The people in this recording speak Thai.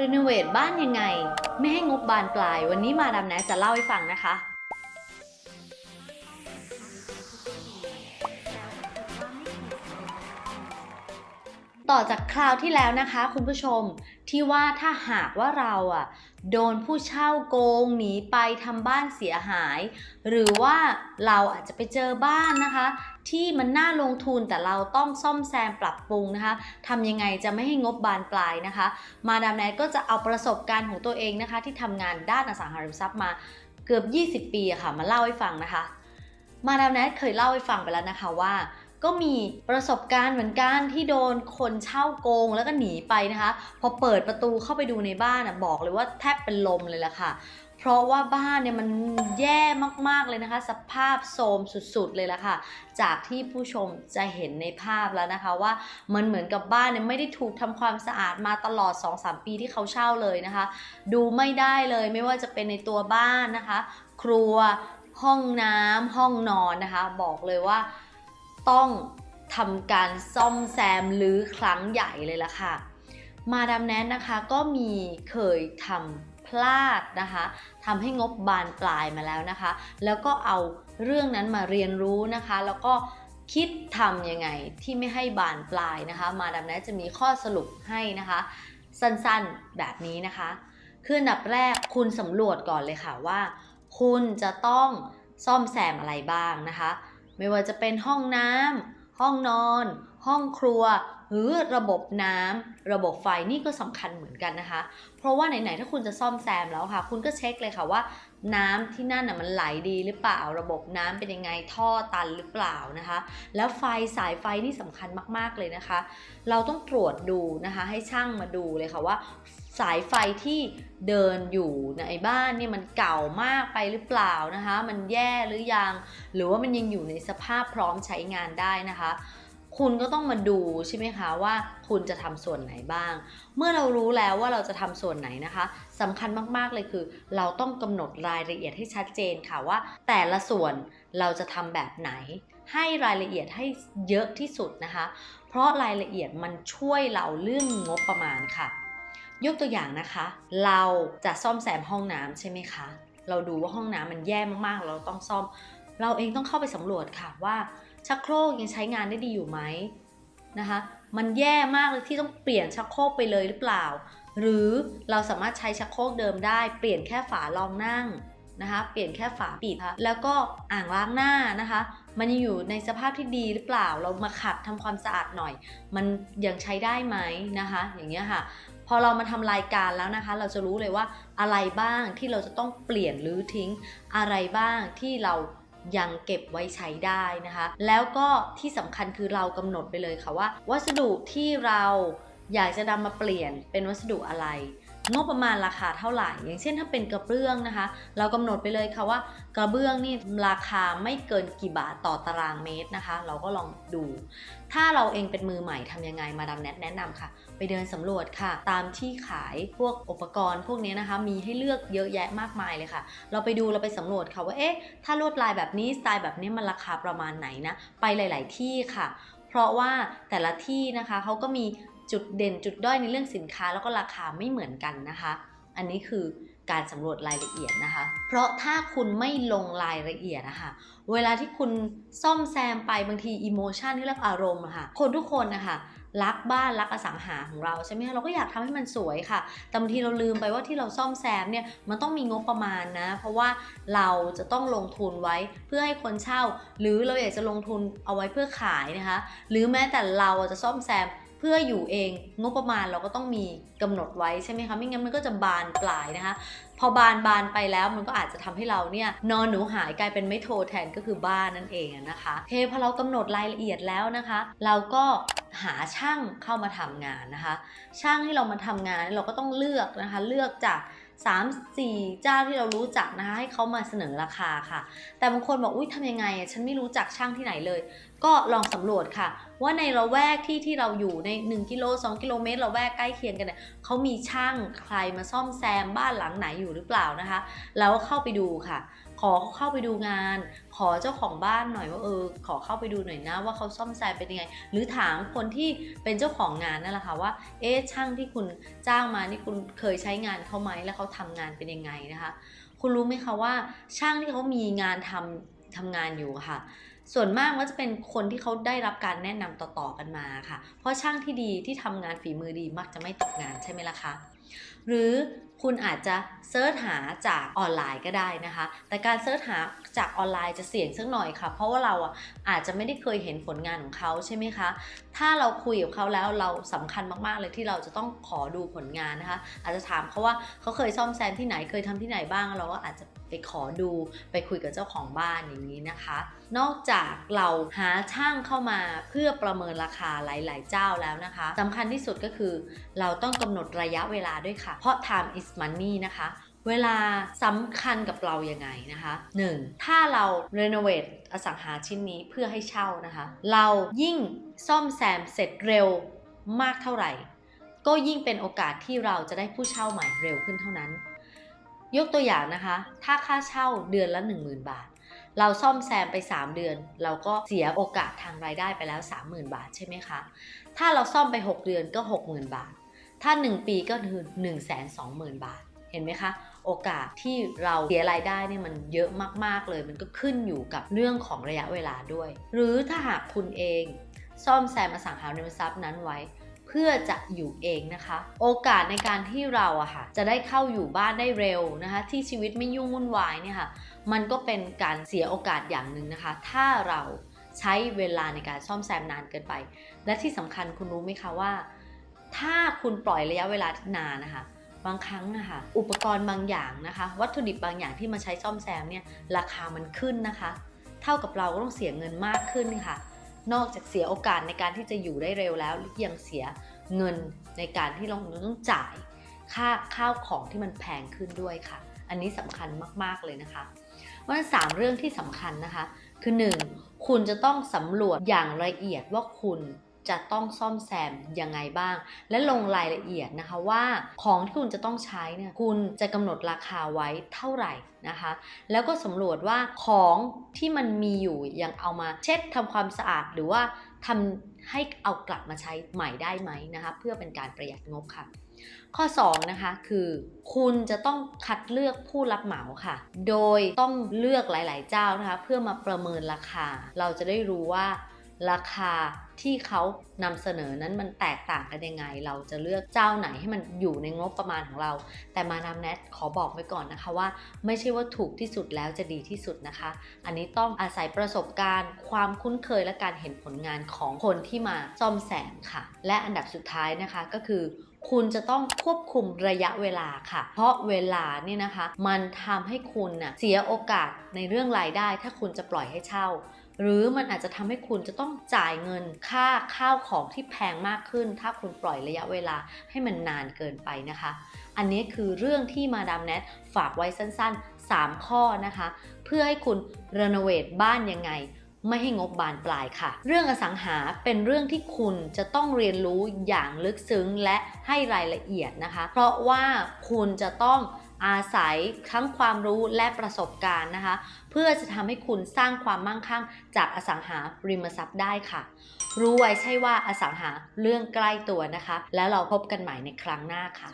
รีโนเวทบ้านยังไง ไม่ให้งบบานปลาย วันนี้มาดามแนจะเล่าให้ฟังนะคะ ต่อจากคราวที่แล้วนะคะ คุณผู้ชม ที่ว่าถ้าหากว่าเราอะโดนผู้เช่าโกงหนีไปทำบ้านเสียหาย หรือว่าเราอาจจะไปเจอบ้านนะคะ ที่มันน่าลงทุนแต่เราต้องซ่อมแซมปรับปรุงนะคะทำยังไงจะไม่ให้งบบานปลายนะคะ มาดามแนทก็จะเอาประสบการณ์ของตัวเองนะคะ ที่ทำงานด้านอสังหาริมทรัพย์มาเกือบ 20 ปีอะค่ะมาเล่าให้ฟังนะคะ มาดามแนทเคยเล่าให้ฟังไปแล้วนะคะว่า ก็มีประสบการณ์เหมือนกันที่โดนคนเช่าโกงแล้วก็หนีไปนะคะ พอเปิดประตูเข้าไปดูในบ้านอะบอกเลยว่าแทบเป็นลมเลยล่ะค่ะ เพราะว่าบ้านเนี่ยมันแย่มากๆเลยนะคะ สภาพโทรมสุดๆเลยล่ะค่ะ จากที่ผู้ชมจะเห็นในภาพแล้วนะคะว่ามันเหมือนกับบ้านเนี่ยไม่ได้ถูกทำความสะอาดมาตลอด 2-3 ปีที่เขาเช่าเลยนะคะ ดูไม่ได้เลยไม่ว่าจะเป็นในตัวบ้านนะคะ ครัวห้องน้ำห้องนอนนะคะ บอกเลยว่า ต้องทำการซ่อมแซมหรือครั้งใหญ่เลยละค่ะ มาดามแนทนะคะก็มีเคยทำพลาดนะคะทำให้งบบานปลายมาแล้วนะคะ แล้วก็เอาเรื่องนั้นมาเรียนรู้นะคะ แล้วก็คิดทำยังไงที่ไม่ให้บานปลายนะคะ มาดามแนทจะมีข้อสรุปให้นะคะ สั้นๆแบบนี้นะคะคืออันดับแรกคุณสำรวจก่อนเลยค่ะว่า คุณจะต้องซ่อมแซมอะไรบ้างนะคะ ไม่ว่าจะเป็นห้องน้ำห้องนอน ห้องครัว หรือระบบน้ำระบบไฟนี่ก็สำคัญเหมือนกันนะคะ เพราะว่าไหนๆถ้าคุณจะซ่อมแซมแล้วค่ะ คุณก็เช็คเลยค่ะว่า น้ำที่นั่นน่ะมันไหลดีหรือเปล่าระบบน้ำเป็นยังไงท่อตันหรือเปล่านะคะ แล้วไฟสายไฟนี่สำคัญมากๆเลยนะคะ เราต้องตรวจดูนะคะให้ช่างมาดูเลยค่ะว่า สายไฟที่เดินอยู่ในบ้านเนี่ยมันเก่ามากไปหรือเปล่านะคะ มันแย่หรือยัง หรือว่ามันยังอยู่ในสภาพพร้อมใช้งานได้นะคะ คุณก็ต้องมาดูใช่ไหมคะว่าคุณจะทำส่วนไหนบ้าง เมื่อเรารู้แล้วว่าเราจะทำส่วนไหนนะคะสำคัญมากๆเลยคือ เราต้องกำหนดรายละเอียดให้ชัดเจนค่ะว่า แต่ละส่วนเราจะทำแบบไหน ให้รายละเอียดให้เยอะที่สุดนะคะ เพราะรายละเอียดมันช่วยเราเรื่องงบประมาณค่ะ ยกตัวอย่างนะคะ เราจะซ่อมแซมห้องน้ำใช่ไหมคะเราดูว่าห้องน้ำมันแย่มากๆ เราต้องซ่อม เราเองต้องเข้าไปสำรวจค่ะว่า ชักโครกยังใช้งานได้ดีอยู่ไหมนะคะมันแย่มากเลยที่ต้องเปลี่ยนชักโครกไปเลยหรือเปล่า หรือเราสามารถใช้ชักโครกเดิมได้ เปลี่ยนแค่ฝารองนั่งนะคะเปลี่ยนแค่ฝาปิดค่ะแล้วก็อ่างล้างหน้านะคะ มันยังอยู่ในสภาพที่ดีหรือเปล่า เรามาขัดทำความสะอาดหน่อย มันยังใช้ได้ไหมนะคะ อย่างเงี้ยค่ะ พอเรามาทำรายการแล้วนะคะ เราจะรู้เลยว่าอะไรบ้างที่เราจะต้องเปลี่ยนหรือทิ้งอะไรบ้างที่เรา ยังเก็บไว้ใช้ได้นะคะ แล้วก็ที่สำคัญคือเรากำหนดไปเลยค่ะว่า วัสดุที่เราอยากจะนำมาเปลี่ยนเป็นวัสดุอะไร งบประมาณราคาเท่าไหร่ อย่างเช่นถ้าเป็นกระเบื้องนะคะ เรากำหนดไปเลยค่ะว่ากระเบื้องนี่ราคาไม่เกินกี่บาทต่อตารางเมตรนะคะ เราก็ลองดู ถ้าเราเองเป็นมือใหม่ทำยังไงมาดามแนทแนะนำค่ะ ไปเดินสำรวจค่ะ ตามที่ขายพวกอุปกรณ์พวกนี้นะคะ มีให้เลือกเยอะแยะมากมายเลยค่ะ เราไปดูเราไปสำรวจค่ะว่าเอ๊ะถ้าลวดลายแบบนี้สไตล์แบบนี้มันราคาประมาณไหนนะไปหลาย ๆ ที่ค่ะ เพราะว่าแต่ละที่นะคะเขาก็มี จุดเด่นจุดด้อยในเรื่องสินค้าแล้วก็ราคาไม่เหมือนกันนะคะ อันนี้คือการสำรวจรายละเอียดนะคะ เพราะถ้าคุณไม่ลงรายละเอียดนะคะ เวลาที่คุณซ่อมแซมไปบางทีอิโมชันที่เรียกอารมณ์ะค่ะคนทุกคนนะคะรักบ้านรักอสังหาของเราใช่ไหมคะเราก็อยากทำให้มันสวยค่ะ แต่บางทีเราลืมไปว่าที่เราซ่อมแซมเนี่ยมันต้องมีงบประมาณนะ เพราะว่าเราจะต้องลงทุนไว้เพื่อให้คนเช่า หรือเราอยากจะลงทุนเอาไว้เพื่อขายนะคะ หรือแม้แต่เราจะซ่อมแซม เพื่ออยู่เองงบประมาณเราก็ต้องมีกำหนดไว้ใช่ไหมคะไม่งั้นมันก็จะบานปลายนะคะ พอบานบานไปแล้วมันก็อาจจะทำให้เราเนี่ยนอนหนูหายกลายเป็นไม่โทแทนก็คือบ้านนั่นเองนะคะเคพอเรากำหนดรายละเอียดแล้วนะคะ เราก็หาช่างเข้ามาทำงานนะคะ ช่างที่เรามาทำงานเราก็ต้องเลือกนะคะ เลือกจาก 3 4 เจ้าที่เรารู้จักนะคะ ให้เขามาเสนอราคาค่ะ แต่บางคนบอกอุ้ยทำยังไงอะฉันไม่รู้จักช่างที่ไหนเลย ก็ลองสำรวจค่ะ ว่าในละแวกที่ที่เราอยู่ใน 1 กิโล 2 กิโลเมตรละแวกใกล้เคียงกันเนี่ยเขามีช่างใครมาซ่อมแซมบ้านหลังไหนอยู่หรือเปล่านะคะ แล้วเข้าไปดูค่ะ ขอเข้าไปดูงาน ขอเจ้าของบ้านหน่อยว่าเออ ขอเข้าไปดูหน่อยนะว่าเขาซ่อมแซมเป็นยังไง หรือถามคนที่เป็นเจ้าของงานนั่นแหละค่ะว่า เอ๊ะช่างที่คุณจ้างมานี่คุณเคยใช้งานเขาไหมแล้วเขาทำงานเป็นยังไงนะคะ คุณรู้ไหมคะว่า ช่างที่เขามีงานทำทำงานอยู่ค่ะ ส่วนมากก็จะเป็นคนที่เขาได้รับการแนะนำต่อๆกันมาค่ะ เพราะช่างที่ดีที่ทำงานฝีมือดีมักจะไม่ตกงานใช่ไหมล่ะคะ หรือคุณอาจจะเซิร์ชหาจากออนไลน์ก็ได้นะคะ แต่การเซิร์ชหาจากออนไลน์จะเสี่ยงสักหน่อยค่ะ เพราะว่าเราอะอาจจะไม่ได้เคยเห็นผลงานของเขาใช่ไหมคะ ถ้าเราคุยกับเขาแล้วเราสำคัญมากๆเลยที่เราจะต้องขอดูผลงานนะคะ อาจจะถามเขาว่าเขาเคยซ่อมแซมที่ไหนเคยทำที่ไหนบ้างเราก็อาจจะ ไปขอดูไปคุยกับเจ้าของบ้านอย่างนี้นะคะ นอกจากเราหาช่างเข้ามาเพื่อประเมินราคาหลาย ๆ เจ้าแล้วนะคะสำคัญที่สุดก็คือ เราต้องกำหนดระยะเวลาด้วยค่ะ เพราะ time is money นะคะเวลาสำคัญกับเรายังไงนะคะ 1. ถ้าเรา renovate อสังหาชิ้นนี้เพื่อให้เช่านะคะ เรายิ่งซ่อมแซมเสร็จเร็วมากเท่าไหร่ ก็ยิ่งเป็นโอกาสที่เราจะได้ผู้เช่าใหม่เร็วขึ้นเท่านั้น ยกตัวอย่างนะคะ ถ้าค่าเช่าเดือนละ 10,000 บาท เราซ่อมแซมไป 3 เดือน เราก็เสียโอกาสทางรายได้ไปแล้ว 30,000 บาทใช่ไหมคะ ถ้าเราซ่อมไป 6 เดือนก็ 60,000 บาท ถ้า 1 ปีก็คือ1 2 0 0 0 0 บาท เห็นไหมคะ โอกาสที่เราเสียรายได้เนี่ยมันเยอะมากๆเลย มันก็ขึ้นอยู่กับเรื่องของระยะเวลาด้วย หรือถ้าหากคุณเอง ซ่อมแซมอสังหาริมทรัพย์นั้นไว้ เพื่อจะอยู่เองนะคะ โอกาสในการที่เราอะค่ะจะได้เข้าอยู่บ้านได้เร็วนะคะ ที่ชีวิตไม่ยุ่งวุ่นวายเนี่ยค่ะมันก็เป็นการเสียโอกาสอย่างหนึ่งนะคะ ถ้าเราใช้เวลาในการซ่อมแซมนานเกินไป และที่สำคัญคุณรู้ไหมคะว่า ถ้าคุณปล่อยระยะเวลานานนะคะบางครั้งนะคะอุปกรณ์บางอย่างนะคะ วัตถุดิบบางอย่างที่มาใช้ซ่อมแซมเนี่ยราคามันขึ้นนะคะ เท่ากับเราก็ต้องเสียเงินมากขึ้นค่ะ นอกจากเสียโอกาสในการที่จะอยู่ได้เร็วแล้วยังเสียเงินในการที่เราต้องจ่ายค่าข้าวของที่มันแพงขึ้นด้วยค่ะ อันนี้สำคัญมาก ๆ เลยนะคะเพราะฉะนั้นสามเรื่องที่สำคัญนะคะ คือ 1. คุณจะต้องสำรวจอย่างละเอียดว่าคุณ จะต้องซ่อมแซมยังไงบ้าง และลงรายละเอียดนะคะว่าของที่คุณจะต้องใช้เนี่ยคุณจะกำหนดราคาไว้เท่าไหร่นะคะ แล้วก็สำรวจว่าของที่มันมีอยู่ยังเอามาเช็ดทำความสะอาดหรือว่าทำให้เอากลับมาใช้ใหม่ได้ไหมนะคะ เพื่อเป็นการประหยัดงบค่ะ ข้อ 2 นะคะคือคุณจะต้องคัดเลือกผู้รับเหมาค่ะ โดยต้องเลือกหลาย ๆ เจ้านะคะ เพื่อมาประเมินราคา เราจะได้รู้ว่า ราคาที่เขานำเสนอนั้นมันแตกต่างกันยังไง เราจะเลือกเจ้าไหนให้มันอยู่ในงบประมาณของเรา แต่มานำแนทขอบอกไว้ก่อนนะคะว่า ไม่ใช่ว่าถูกที่สุดแล้วจะดีที่สุดนะคะ อันนี้ต้องอาศัยประสบการณ์ ความคุ้นเคยและการเห็นผลงานของคนที่มาซ่อมแซมค่ะ และอันดับสุดท้ายนะคะก็คือคุณจะต้องควบคุมระยะเวลาค่ะ เพราะเวลาเนี่ยนะคะ มันทำให้คุณน่ะเสียโอกาสในเรื่องรายได้ ถ้าคุณจะปล่อยให้เช่า หรือมันอาจจะทำให้คุณจะต้องจ่ายเงินค่าข้าวของที่แพงมากขึ้น ถ้าคุณปล่อยระยะเวลาให้มันนานเกินไปนะคะ อันนี้คือเรื่องที่มาดามแนทฝากไว้สั้นๆ 3 ข้อนะคะ เพื่อให้คุณรีโนเวทบ้านยังไงไม่ให้งบบานปลายค่ะ เรื่องอสังหาเป็นเรื่องที่คุณจะต้องเรียนรู้อย่างลึกซึ้งและให้รายละเอียดนะคะ เพราะว่าคุณจะต้อง อาศัยทั้งความรู้และประสบการณ์นะคะ เพื่อจะทำให้คุณสร้างความมั่งคั่งจากอสังหาริมทรัพย์ได้ค่ะ รู้ไว้ใช่ว่าอสังหาเรื่องใกล้ตัวนะคะ แล้วเราพบกันใหม่ในครั้งหน้าค่ะ